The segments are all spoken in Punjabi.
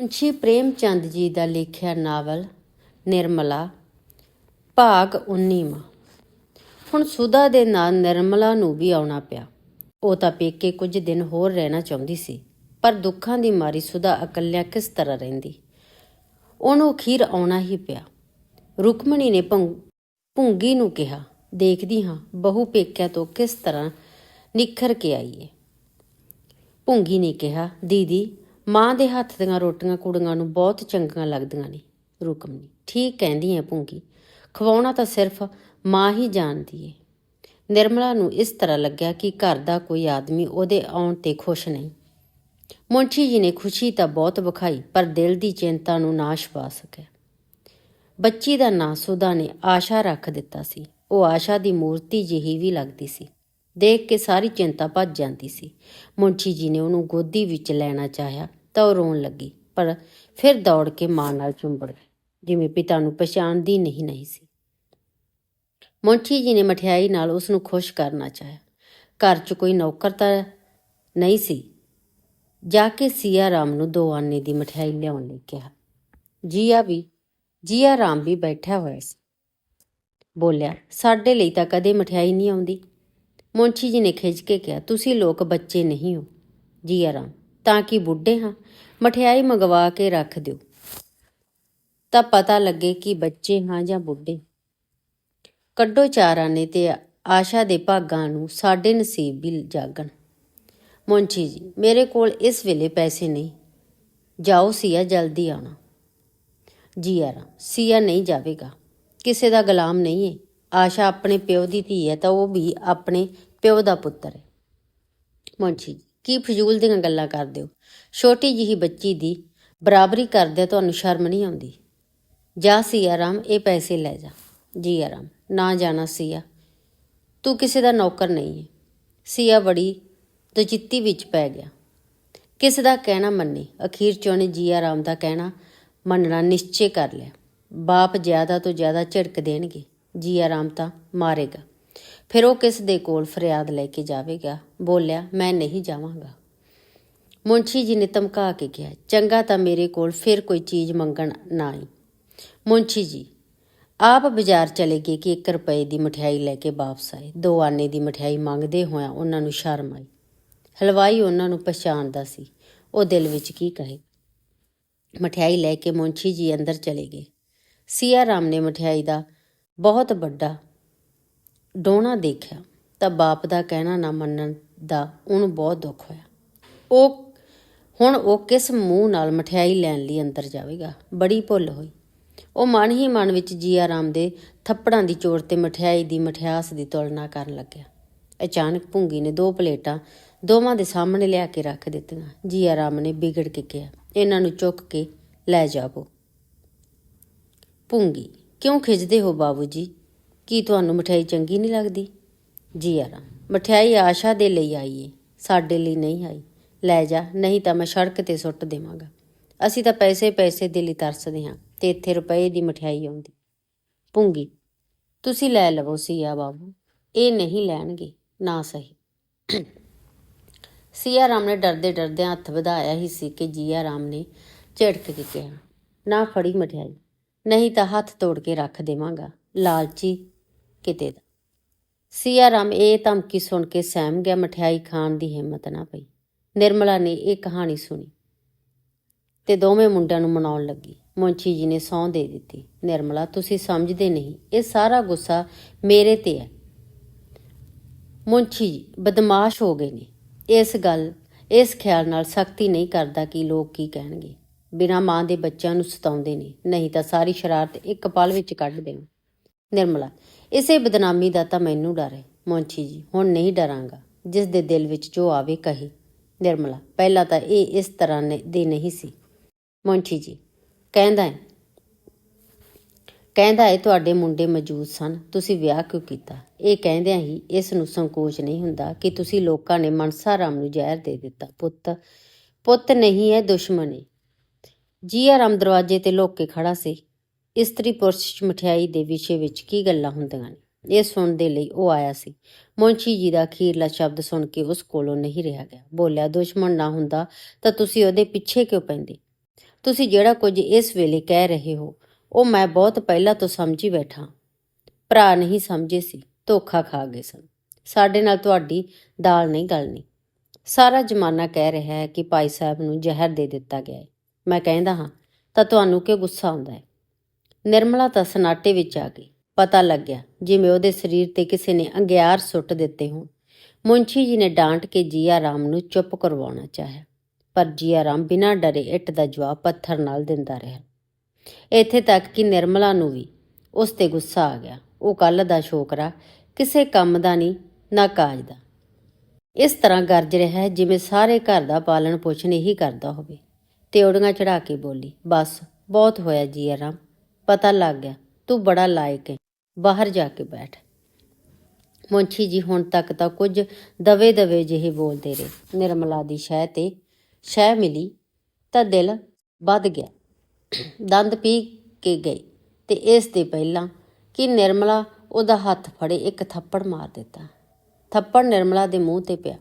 ਮੁੰਸ਼ੀ ਪ੍ਰੇਮ ਚੰਦ ਜੀ ਦਾ ਲਿਖਿਆ ਨਾਵਲ ਨਿਰਮਲਾ, ਭਾਗ 19ਵਾਂ ਹੁਣ ਸੁਦਾ ਦੇ ਨਾਲ ਨਿਰਮਲਾ ਨੂੰ ਵੀ ਆਉਣਾ ਪਿਆ। ਉਹ ਤਾਂ ਪੇਕੇ ਕੁਝ ਦਿਨ ਹੋਰ ਰਹਿਣਾ ਚਾਹੁੰਦੀ ਸੀ, ਪਰ ਦੁੱਖਾਂ ਦੀ ਮਾਰੀ ਸੁਦਾ ਇਕੱਲਿਆਂ ਕਿਸ ਤਰ੍ਹਾਂ ਰਹਿੰਦੀ? ਉਹਨੂੰ ਅਖੀਰ ਆਉਣਾ ਹੀ ਪਿਆ। ਰੁਕਮਣੀ ਨੇ ਭੰ- ਭੁੰਗੀ ਨੂੰ ਕਿਹਾ, ਦੇਖਦੀ ਹਾਂ, ਬਹੂ ਪੇਕਿਆਂ ਤੋਂ ਕਿਸ ਤਰ੍ਹਾਂ ਨਿਖਰ ਕੇ ਆਈ ਏ? ਭੁੰਗੀ ਨੇ ਕਿਹਾ, ਦੀਦੀ ਮਾਂ ਦੇ ਹੱਥ ਦੀਆਂ ਰੋਟੀਆਂ ਕੁੜੀਆਂ ਨੂੰ ਬਹੁਤ ਚੰਗੀਆਂ ਲੱਗਦੀਆਂ ਨੇ, ਰੁਕਮਨੀ। ਠੀਕ ਕਹਿੰਦੀ ਹੈ ਭੁੰਗੀ ਖਵਾਉਣਾ ਤਾਂ ਸਿਰਫ ਮਾਂ ਹੀ ਜਾਣਦੀ ਏ। ਨਿਰਮਲਾ ਨੂੰ ਇਸ ਤਰ੍ਹਾਂ ਲੱਗਿਆ ਕਿ ਘਰ ਦਾ ਕੋਈ ਆਦਮੀ ਉਹਦੇ ਆਉਣ ਤੇ ਖੁਸ਼ ਨਹੀਂ। ਮੁੰਸ਼ੀ ਜੀ ਨੇ ਖੁਸ਼ੀ ਤਾਂ ਬਹੁਤ ਵਿਖਾਈ, ਪਰ ਦਿਲ ਦੀ ਚਿੰਤਾ ਨੂੰ ਨਾਸ਼ ਪਾ ਸਕਿਆ। ਬੱਚੀ ਦਾ ਨਾਂ ਸੁਦਾ ਨੇ ਆਸ਼ਾ ਰੱਖ ਦਿੱਤਾ ਸੀ। ਉਹ ਆਸ਼ਾ ਦੀ ਮੂਰਤੀ ਜਿਹੀ ਵੀ ਲੱਗਦੀ ਸੀ। ਦੇਖ ਕੇ ਸਾਰੀ ਚਿੰਤਾ ਭੱਜ ਜਾਂਦੀ ਸੀ। ਮੁੰਸ਼ੀ ਜੀ ਨੇ ਉਹਨੂੰ ਗੋਦੀ ਵਿੱਚ ਲੈਣਾ ਚਾਹਿਆ ਤਾਂ ਉਹ ਰੋਣ ਲੱਗੀ, ਪਰ ਫਿਰ ਦੌੜ ਕੇ ਮਾਂ ਨਾਲ ਚੁੰਬੜ ਗਈ, ਜਿਵੇਂ ਪਿਤਾ ਨੂੰ ਪਛਾਣਦੀ ਨਹੀਂ ਨਹੀਂ ਸੀ। ਮੁੰਸ਼ੀ ਜੀ ਨੇ ਮਠਿਆਈ ਨਾਲ ਉਸ ਨੂੰ ਖੁਸ਼ ਕਰਨਾ ਚਾਹਿਆ। ਘਰ 'ਚ ਕੋਈ ਨੌਕਰ ਤਾਂ ਨਹੀਂ ਸੀ। ਜਾ ਕੇ ਸੀਆ ਰਾਮ ਨੂੰ ਦੋ ਆਨੇ ਦੀ ਮਠਿਆਈ ਲਿਆਉਣ ਲਈ ਕਿਹਾ। ਜੀਆ ਵੀ, ਜੀਆ ਰਾਮ ਵੀ ਬੈਠਾ ਹੋਇਆ ਸੀ। ਬੋਲਿਆ, ਸਾਡੇ ਲਈ ਤਾਂ ਕਦੇ ਮਠਿਆਈ ਨਹੀਂ ਆਉਂਦੀ। ਮੁੰਸ਼ੀ ਜੀ ਨੇ ਖਿੱਚ ਕੇ ਕਿਹਾ, ਤੁਸੀਂ ਲੋਕ ਬੱਚੇ ਨਹੀਂ ਹੋ। ਜੀਆ ਰਾਮ ਤਾਂ ਕਿ ਬੁੱਢੇ ਹਾਂ? ਮਠਿਆਈ ਮੰਗਵਾ ਕੇ ਰੱਖ ਦਿਓ। ਤਾਂ ਪਤਾ ਲੱਗੇ ਕਿ ਬੱਚੇ ਹਾਂ ਜਾਂ ਬੁੱਢੇ। ਕੱਢੋ ਚਾਰਾਂ ਨੇ ਤੇ ਆਸ਼ਾ ਦੇ ਭਾਗਾਂ ਨੂੰ ਸਾਡੇ ਨਸੀਬ ਵੀ ਜਾਗਣ। ਮੁੰਸ਼ੀ ਜੀ, ਮੇਰੇ ਕੋਲ ਇਸ ਵੇਲੇ ਪੈਸੇ ਨਹੀਂ। ਜਾਓ ਸੀਆ, ਜਲਦੀ ਆਉਣਾ। ਜੀ ਆਰਾਮ, ਸੀਆ ਨਹੀਂ ਜਾਵੇਗਾ। ਕਿਸੇ ਦਾ ਗੁਲਾਮ ਨਹੀਂ ਹੈ ਆਸ਼ਾ ਆਪਣੇ ਪਿਓ ਦੀ ਧੀ ਹੈ ਤਾਂ ਉਹ ਵੀ ਆਪਣੇ ਪਿਓ ਦਾ ਪੁੱਤਰ ਹੈ। ਮੁੰਸ਼ੀ ਜੀ, ਕੀ ਫਜ਼ੂਲ ਦੀਆਂ ਗੱਲਾਂ ਕਰਦੇ ਹੋ? ਛੋਟੀ ਜਿਹੀ ਬੱਚੀ ਦੀ ਬਰਾਬਰੀ ਕਰਦੇ ਤੁਹਾਨੂੰ ਸ਼ਰਮ ਨਹੀਂ ਆਉਂਦੀ? ਜਾ ਸੀਆ ਰਾਮ, ਇਹ ਪੈਸੇ ਲੈ ਜਾ। ਜੀ ਆਰਾਮ ਨਾ ਜਾਣਾ ਸੀਆ। ਤੂੰ ਕਿਸੇ ਦਾ ਨੌਕਰ ਨਹੀਂ ਹੈ। ਸੀਆ ਬੜੀ ਦਜਿੱਤੀ ਵਿੱਚ ਪੈ ਗਿਆ। ਕਿਸ ਦਾ ਕਹਿਣਾ ਮੰਨੇ? ਅਖੀਰ ਚ ਉਹਨੇ ਜੀਆ ਰਾਮ ਦਾ ਕਹਿਣਾ ਮੰਨਣਾ ਨਿਸ਼ਚੈ ਕਰ ਲਿਆ। ਬਾਪ ਜ਼ਿਆਦਾ ਤੋਂ ਜ਼ਿਆਦਾ ਝਿੜਕ ਦੇਣਗੇ। ਜੀਆ ਰਾਮ ਤਾਂ ਮਾਰੇਗਾ। ਫਿਰ ਉਹ ਕਿਸ ਦੇ ਕੋਲ ਫਰਿਆਦ ਲੈ ਕੇ ਜਾਵੇਗਾ? ਬੋਲਿਆ, ਮੈਂ ਨਹੀਂ ਜਾਵਾਂਗਾ। ਮੁੰਸ਼ੀ ਜੀ ਨੇ ਧਮਕਾ ਕੇ ਕਿਹਾ, ਚੰਗਾ ਤਾਂ ਮੇਰੇ ਕੋਲ ਫਿਰ ਕੋਈ ਚੀਜ਼ ਮੰਗਣ ਨਾ ਆਈ ਮੁੰਸ਼ੀ ਜੀ, ਆਪ ਬਾਜ਼ਾਰ ਚਲੇ ਗਏ ਕਿ 1 ਰੁਪਏ ਦੀ ਮਠਿਆਈ ਲੈ ਕੇ ਵਾਪਸ ਆਏ। ਦੋ ਆਨੇ ਦੀ ਮਠਿਆਈ ਮੰਗਦੇ ਹੋਇਆਂ ਉਹਨਾਂ ਨੂੰ ਸ਼ਰਮ ਆਈ। ਹਲਵਾਈ ਉਹਨਾਂ ਨੂੰ ਪਛਾਣਦਾ ਸੀ। ਉਹ ਦਿਲ ਵਿੱਚ ਕੀ ਕਹੇ? ਮਠਿਆਈ ਲੈ ਕੇ ਮੁੰਸ਼ੀ ਜੀ ਅੰਦਰ ਚਲੇ ਗਏ। ਸੀਆ ਰਾਮ ਨੇ ਮਠਿਆਈ ਦਾ ਬਹੁਤ ਵੱਡਾ ਡੋਣਾ ਦੇਖਿਆ, ਤਾਂ ਬਾਪ ਦਾ ਕਹਿਣਾ ਨਾ ਮੰਨਣ ਦਾ ਉਹਨੂੰ ਬਹੁਤ ਦੁੱਖ ਹੋਇਆ। ਉਹ, ਹੁਣ ਉਹ ਕਿਸ ਮੂੰਹ ਨਾਲ ਮਠਿਆਈ ਲੈਣ ਲਈ ਅੰਦਰ ਜਾਵੇਗਾ? ਬੜੀ ਭੁੱਲ ਹੋਈ। ਉਹ ਮਨ ਹੀ ਮਨ ਵਿੱਚ ਜੀਆ ਰਾਮ ਦੇ ਥੱਪੜਾਂ ਦੀ ਚੋਟ ਤੇ ਮਠਿਆਈ ਦੀ ਮਠਿਆਸ ਦੀ ਤੁਲਨਾ ਕਰਨ ਲੱਗਿਆ। ਅਚਾਨਕ ਭੁੰਗੀ ਨੇ ਦੋ ਪਲੇਟਾਂ ਦੋਵਾਂ ਦੇ ਸਾਹਮਣੇ ਲਿਆ ਕੇ ਰੱਖ ਦਿੱਤੀਆਂ। ਜੀਆ ਰਾਮ ਨੇ ਵਿਗੜ ਕੇ ਕਿਹਾ, ਇਹਨਾਂ ਨੂੰ ਚੁੱਕ ਕੇ ਲੈ ਜਾਵੋ। ਭੁੰਗੀ, ਕਿਉਂ ਖਿੱਚਦੇ ਹੋ ਬਾਬੂ ਜੀ? ਕੀ ਤੁਹਾਨੂੰ ਮਠਿਆਈ ਚੰਗੀ ਨਹੀਂ ਲੱਗਦੀ? ਜੀਆ ਰਾਮ ਮਠਿਆਈ ਆਸ਼ਾ ਦੇ ਲਈ ਆਈ ਏ। ਸਾਡੇ ਲਈ ਨਹੀਂ ਆਈ। ਲੈ ਜਾ, ਨਹੀਂ ਤਾਂ ਮੈਂ ਸੜਕ ਤੇ ਸੁੱਟ ਦੇਵਾਂਗਾ। ਅਸੀਂ ਤਾਂ ਪੈਸੇ ਪੈਸੇ ਦੇ ਲਈ ਤਰਸਦੇ ਹਾਂ ਤੇ ਇੱਥੇ ਰੁਪਏ ਦੀ ਮਠਿਆਈ ਆਉਂਦੀ। ਭੁੰਗੀ ਤੁਸੀਂ ਲੈ ਲਵੋ ਸੀਆ ਬਾਬੂ। ਇਹ ਨਹੀਂ ਲੈਣਗੇ, ਨਾ ਸਹੀ। ਸੀਆ ਰਾਮ ਨੇ ਡਰਦੇ ਡਰਦੇ ਹੱਥ ਵਧਾਇਆ ਹੀ ਸੀ ਕਿ ਜੀਆ ਰਾਮ ਨੇ ਝਿੜਕ ਕੇ ਕਿਹਾ, ਨਾ ਫੜੀ ਮਠਿਆਈ। ਨਹੀਂ ਤਾਂ ਹੱਥ ਤੋੜ ਕੇ ਰੱਖ ਦੇਵਾਂਗਾ। ਲਾਲਚੀ ਕਿਤੇ ਦਾ। ਸੀਆਰਾਮ ਇਹ ਧਮਕੀ ਸੁਣ ਕੇ ਸਹਿਮ ਗਿਆ, ਮਠਿਆਈ ਖਾਣ ਦੀ ਹਿੰਮਤ ਨਾ ਪਈ। ਨਿਰਮਲਾ ਨੇ ਇਹ ਕਹਾਣੀ ਸੁਣੀ ਤੇ ਦੋਵੇਂ ਮੁੰਡਿਆਂ ਨੂੰ ਮਨਾਉਣ ਲੱਗੀ। ਮੁੰਸ਼ੀ ਜੀ ਨੇ ਸਹੁੰ ਦੇ ਦਿੱਤੀ। ਨਿਰਮਲਾ, ਤੁਸੀਂ ਸਮਝਦੇ ਨਹੀਂ। ਇਹ ਸਾਰਾ ਗੁੱਸਾ ਮੇਰੇ ਤੇ ਹੈ। ਮੁੰਸ਼ੀ ਜੀ, ਬਦਮਾਸ਼ ਹੋ ਗਏ ਨੇ। ਇਸ ਗੱਲ, ਇਸ ਖਿਆਲ ਨਾਲ ਸਖਤੀ ਨਹੀਂ ਕਰਦਾ ਕਿ ਲੋਕ ਕੀ ਕਹਿਣਗੇ। ਬਿਨਾਂ ਮਾਂ ਦੇ ਬੱਚਿਆਂ ਨੂੰ ਸਤਾਉਂਦੇ ਨੇ। ਨਹੀਂ ਤਾਂ ਸਾਰੀ ਸ਼ਰਾਰਤ ਇੱਕ ਪਲ ਵਿੱਚ ਕੱਢ ਦੇਣ। ਨਿਰਮਲਾ ਇਸੇ ਬਦਨਾਮੀ ਦਾ ਤਾਂ ਮੈਨੂੰ ਡਰ ਹੈ ਮੁੰਸ਼ੀ ਜੀ, ਹੁਣ ਨਹੀਂ ਡਰਾਂਗਾ। ਜਿਸ ਦੇ ਦਿਲ ਵਿੱਚ ਜੋ ਆਵੇ ਕਹੇ। ਨਿਰਮਲਾ, ਪਹਿਲਾਂ ਤਾਂ ਇਹ ਇਸ ਤਰ੍ਹਾਂ ਨੇ- ਦੇ ਨਹੀਂ ਸੀ। ਮੁੰਸ਼ੀ ਜੀ, ਕਹਿੰਦਾ ਹੈ ਕਹਿੰਦਾ ਹੈ, ਤੁਹਾਡੇ ਮੁੰਡੇ ਮੌਜੂਦ ਸਨ, ਤੁਸੀਂ ਵਿਆਹ ਕਿਉਂ ਕੀਤਾ? ਇਹ ਕਹਿੰਦਿਆਂ ਹੀ ਇਸ ਨੂੰ ਸੰਕੋਚ ਨਹੀਂ ਹੁੰਦਾ ਕਿ ਤੁਸੀਂ ਲੋਕਾਂ ਨੇ ਮਨਸਾ ਰਾਮ ਨੂੰ ਜ਼ਹਿਰ ਦੇ ਦਿੱਤਾ। ਪੁੱਤ ਪੁੱਤ ਨਹੀਂ ਹੈ ਦੁਸ਼ਮਣ ਹੈ ਜੀਆ ਰਾਮ ਦਰਵਾਜ਼ੇ ਤੇ ਲੁੱਕ ਕੇ ਖੜਾ ਸੀ। ਇਸਤਰੀ ਪੁਰਸ਼ ਮਠਿਆਈ ਦੇ ਵਿਸ਼ੇ ਵਿੱਚ ਕੀ ਗੱਲਾਂ ਹੁੰਦੀਆਂ ਨੇ? ਇਹ ਸੁਣਨ ਦੇ ਲਈ ਉਹ ਆਇਆ ਸੀ। ਮੁੰਸ਼ੀ ਜੀ ਦਾ ਅਖੀਰਲਾ ਸ਼ਬਦ ਸੁਣ ਕੇ ਉਸ ਕੋਲੋਂ ਨਹੀਂ ਰਿਹਾ ਗਿਆ। ਬੋਲਿਆ, ਦੁਸ਼ਮਣ ਨਾ ਹੁੰਦਾ ਤਾਂ ਤੁਸੀਂ ਉਹਦੇ ਪਿੱਛੇ ਕਿਉਂ ਪੈਂਦੇ? ਤੁਸੀਂ ਜਿਹੜਾ ਕੁਝ ਇਸ ਵੇਲੇ ਕਹਿ ਰਹੇ ਹੋ, ਉਹ ਮੈਂ ਬਹੁਤ ਪਹਿਲਾਂ ਤੋਂ ਸਮਝੀ ਬੈਠਾ ਭਰਾ ਨਹੀਂ ਸਮਝੇ ਸੀ, ਧੋਖਾ ਖਾ ਗਏ ਸਨ। ਸਾਡੇ ਨਾਲ ਤੁਹਾਡੀ ਦਾਲ ਨਹੀਂ ਗਲਣੀ ਸਾਰਾ ਜ਼ਮਾਨਾ ਕਹਿ ਰਿਹਾ ਹੈ ਕਿ ਭਾਈ ਸਾਹਿਬ ਨੂੰ ਜ਼ਹਿਰ ਦੇ ਦਿੱਤਾ ਗਿਆ ਹੈ। ਮੈਂ ਕਹਿੰਦਾ ਹਾਂ, ਤਾਂ ਤੁਹਾਨੂੰ ਕਿਉਂ ਗੁੱਸਾ ਆਉਂਦਾ ਹੈ? ਨਿਰਮਲਾ ਤਾਂ ਸਨਾਟੇ ਵਿੱਚ ਆ ਗਈ। ਪਤਾ ਲੱਗਿਆ, ਜਿਵੇਂ ਉਹਦੇ ਸਰੀਰ ਤੇ ਕਿਸੇ ਨੇ ਅੰਗਿਆਰ ਸੁੱਟ ਦਿੱਤੇ ਹੋਣ। ਮੁੰਸ਼ੀ ਜੀ ਨੇ ਡਾਂਟ ਕੇ ਜੀਆ ਰਾਮ ਨੂੰ ਚੁੱਪ ਕਰਵਾਉਣਾ ਚਾਹਿਆ, ਪਰ ਜੀਆ ਰਾਮ ਬਿਨਾਂ ਡਰੇ ਇੱਟ ਦਾ ਜਵਾਬ ਪੱਥਰ ਨਾਲ ਦਿੰਦਾ ਰਿਹਾ। ਇੱਥੇ ਤੱਕ ਕਿ ਨਿਰਮਲਾ ਨੂੰ ਵੀ ਉਸ ਤੇ ਗੁੱਸਾ ਆ ਗਿਆ। ਉਹ ਕੱਲ ਦਾ ਸ਼ੋਕਰਾ ਕਿਸੇ ਕੰਮ ਦਾ ਨਹੀਂ, ਨਾ ਕਾਜ ਦਾ। ਇਸ ਤਰ੍ਹਾਂ ਗਰਜ ਰਿਹਾ ਹੈ ਜਿਵੇਂ ਸਾਰੇ ਘਰ ਦਾ ਪਾਲਣ ਪੋਸ਼ਣ ਇਹੀ ਕਰਦਾ ਹੋਵੇ। ਤੇ ਔੜੀਆਂ ਚੜਾ ਕੇ ਬੋਲੀ, ਬਸ, ਬਹੁਤ ਹੋਇਆ ਜੀ ਆਰਾਮ ਪਤਾ ਲੱਗ ਗਿਆ, ਤੂੰ ਬੜਾ ਲਾਇਕ ਹੈ, ਬਾਹਰ ਜਾ ਕੇ ਬੈਠ। ਮੁੰਸ਼ੀ ਜੀ, ਹੁਣ ਤੱਕ ਤਾਂ ਕੁਝ ਦਵੇ ਦਵੇ ਜਿਹੇ ਬੋਲਦੇ ਰਹੇ। ਨਿਰਮਲਾ ਦੀ ਸ਼ਹਿ ਤੇ ਸ਼ਹਿ ਮਿਲੀ ਤਾਂ ਦਿਲ ਵੱਧ ਗਿਆ। ਦੰਦ ਪੀ ਕੇ ਗਈ ਤੇ ਇਸ ਦੇ ਪਹਿਲਾਂ ਕਿ ਨਿਰਮਲਾ ਉਹਦਾ ਹੱਥ ਫੜੇ ਇੱਕ ਥੱਪੜ ਮਾਰ ਦਿੱਤਾ। ਥੱਪੜ ਨਿਰਮਲਾ ਦੇ ਮੂੰਹ ਤੇ ਪਿਆ।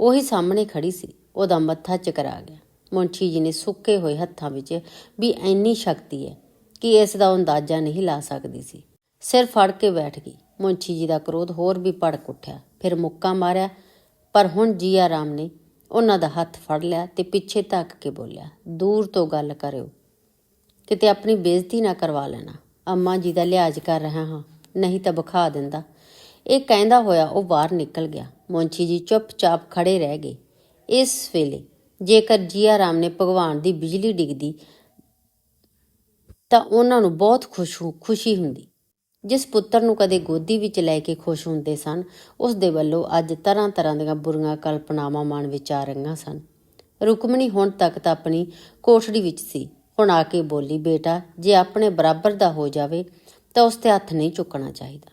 ਉਹੀ ਸਾਹਮਣੇ ਖੜੀ ਸੀ, ਉਹਦਾ ਮੱਥਾ ਚਕਰਾ ਗਿਆ। ਮੁੰਸ਼ੀ ਜੀ ਨੇ ਸੁੱਕੇ ਹੋਏ ਹੱਥਾਂ ਵਿੱਚ ਵੀ ਇੰਨੀ ਸ਼ਕਤੀ ਹੈ ਕਿ ਇਸ ਦਾ ਅੰਦਾਜ਼ਾ ਨਹੀਂ ਲਾ ਸਕਦੀ ਸੀ। ਸਿਰ ਫੜ ਕੇ ਬੈਠ ਗਈ। ਮੁੰਸ਼ੀ ਜੀ ਦਾ ਕ੍ਰੋਧ ਹੋਰ ਵੀ ਭੜਕ ਉੱਠਿਆ। ਫਿਰ ਮੁੱਕਾ ਮਾਰਿਆ। ਪਰ ਹੁਣ ਜੀਆ ਰਾਮ ਨੇ ਉਹਨਾਂ ਦਾ ਹੱਥ ਫੜ ਲਿਆ ਤੇ ਪਿੱਛੇ ਧੱਕ ਕੇ ਬੋਲਿਆ, ਦੂਰ ਤੋਂ ਗੱਲ ਕਰਿਓ। ਕਿਤੇ ਆਪਣੀ ਬੇਇੱਜ਼ਤੀ ਨਾ ਕਰਵਾ ਲੈਣਾ। ਅੰਮਾ ਜੀ ਦਾ ਲਿਹਾਜ਼ ਕਰ ਰਹਾ ਹਾਂ। ਨਹੀਂ ਤਾਂ ਵਿਖਾ ਦਿੰਦਾ। ਇਹ ਕਹਿੰਦਾ ਹੋਇਆ ਉਹ ਬਾਹਰ ਨਿਕਲ ਗਿਆ। ਮੁੰਸ਼ੀ ਜੀ ਚੁੱਪਚਾਪ ਖੜੇ ਰਹਿ ਗਏ। ਇਸ ਵੇਲੇ ਜੇਕਰ ਜੀਆ ਰਾਮ ਨੇ ਭਗਵਾਨ ਦੀ ਬਿਜਲੀ ਡਿੱਗਦੀ ਤਾਂ ਉਹਨਾਂ ਨੂੰ ਬਹੁਤ ਖੁਸ਼ ਹੋ- ਖੁਸ਼ੀ ਹੁੰਦੀ। ਜਿਸ ਪੁੱਤਰ ਨੂੰ ਕਦੇ ਗੋਦੀ ਵਿੱਚ ਲੈ ਕੇ ਖੁਸ਼ ਹੁੰਦੇ ਸਨ, ਉਸ ਦੇ ਵੱਲੋਂ ਅੱਜ ਤਰ੍ਹਾਂ ਤਰ੍ਹਾਂ ਦੀਆਂ ਬੁਰੀਆਂ ਕਲਪਨਾਵਾਂ ਮਨ ਵਿੱਚ ਆ ਰਹੀਆਂ ਸਨ। ਰੁਕਮਣੀ ਹੁਣ ਤੱਕ ਤਾਂ ਆਪਣੀ ਕੋਠੜੀ ਵਿੱਚ ਸੀ। ਹੁਣ ਆ ਕੇ ਬੋਲੀ, ਬੇਟਾ, ਜੇ ਆਪਣੇ ਬਰਾਬਰ ਦਾ ਹੋ ਜਾਵੇ, ਤਾਂ ਉਸ ਤੇ ਹੱਥ ਨਹੀਂ ਚੁੱਕਣਾ ਚਾਹੀਦਾ।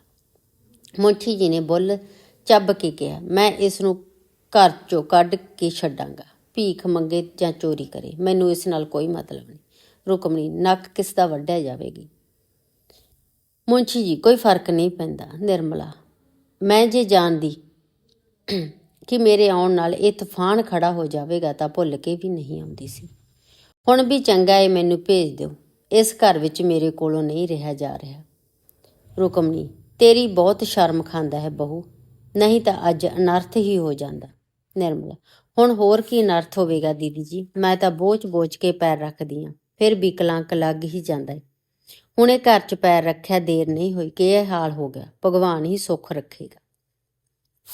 ਮੁੰਸ਼ੀ ਜੀ ਨੇ ਬੁੱਲ ਚੱਬ ਕੇ ਕਿਹਾ, ਮੈਂ ਇਸ ਨੂੰ ਘਰ ਚੋਂ ਕੱਢ ਕੇ ਛੱਡਾਂਗਾ। ਭੀਖ ਮੰਗੇ ਜਾਂ ਚੋਰੀ ਕਰੇ, ਮੈਨੂੰ ਇਸ ਨਾਲ ਕੋਈ ਮਤਲਬ ਨਹੀਂ। ਰੁਕਮਣੀ ਨੱਕ ਕਿਸ ਦਾ ਵੱਢਿਆ ਜਾਵੇਗੀ? ਮੁੰਸ਼ੀ ਜੀ, ਕੋਈ ਫ਼ਰਕ ਨਹੀਂ ਪੈਂਦਾ, ਨਿਰਮਲਾ। ਮੈਂ ਜੇ ਜਾਣਦੀ ਕਿ ਮੇਰੇ ਆਉਣ ਨਾਲ ਇਹ ਤੂਫਾਨ ਖੜਾ ਹੋ ਜਾਵੇਗਾ ਤਾਂ ਭੁੱਲ ਕੇ ਵੀ ਨਹੀਂ ਆਉਂਦੀ ਸੀ। ਹੁਣ ਵੀ ਚੰਗਾ ਏ, ਮੈਨੂੰ ਭੇਜ ਦਿਓ। ਇਸ ਘਰ ਵਿੱਚ ਮੇਰੇ ਕੋਲੋਂ ਨਹੀਂ ਰਿਹਾ ਜਾ ਰਿਹਾ। ਰੁਕਮਣੀ ਤੇਰੀ ਬਹੁਤ ਸ਼ਰਮ ਖਾਂਦਾ ਹੈ ਬਹੂ। ਨਹੀਂ ਤਾਂ ਅੱਜ ਅਨਰਥ ਹੀ ਹੋ ਜਾਂਦਾ, ਨਿਰਮਲਾ। ਹੁਣ ਹੋਰ ਕੀ ਅਨਰਥ ਹੋਵੇਗਾ ਦੀਦੀ ਜੀ? ਮੈਂ ਤਾਂ ਬੋਝ-ਬੋਝ ਕੇ ਪੈਰ ਰੱਖਦੀ ਆ। ਫਿਰ ਵੀ ਕਲੰਕ ਲੱਗ ਹੀ ਜਾਂਦਾ ਹੈ ਹੁਣੇ ਘਰ 'ਚ ਪੈਰ ਰੱਖਿਆ ਦੇਰ ਨਹੀਂ ਹੋਈ ਕਿ ਇਹ ਹਾਲ ਹੋ ਗਿਆ। ਭਗਵਾਨ ਹੀ ਸੁੱਖ ਰੱਖੇਗਾ।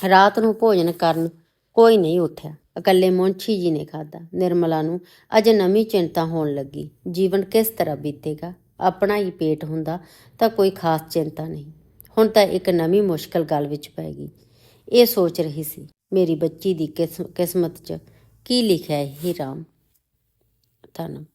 ਰਾਤ ਨੂੰ ਭੋਜਨ ਕਰਨ ਕੋਈ ਨਹੀਂ ਉੱਠਿਆ। ਇਕੱਲੇ ਮੁੰਸ਼ੀ ਜੀ ਨੇ ਖਾਦਾ ਨਿਰਮਲਾ ਨੂੰ ਅਜੇ ਨਵੀਂ ਚਿੰਤਾ ਹੋਣ ਲੱਗੀ। ਜੀਵਨ ਕਿਸ ਤਰ੍ਹਾਂ ਬੀਤੇਗਾ? ਆਪਣਾ ਹੀ ਪੇਟ ਹੁੰਦਾ ਤਾਂ ਕੋਈ ਖਾਸ ਚਿੰਤਾ ਨਹੀਂ। ਹੁਣ ਤਾਂ ਇੱਕ ਨਵੀਂ ਮੁਸ਼ਕਲ ਗੱਲ ਵਿੱਚ ਪੈ ਗਈ। ਇਹ ਸੋਚ ਰਹੀ ਸੀ, ਮੇਰੀ ਬੱਚੀ ਦੀ ਕਿਸ- ਕਿਸਮਤ 'ਚ ਕੀ ਲਿਖਿਆ ਹੈ ਹੀ ਰਾਮ? ਧੰਨਵਾਦ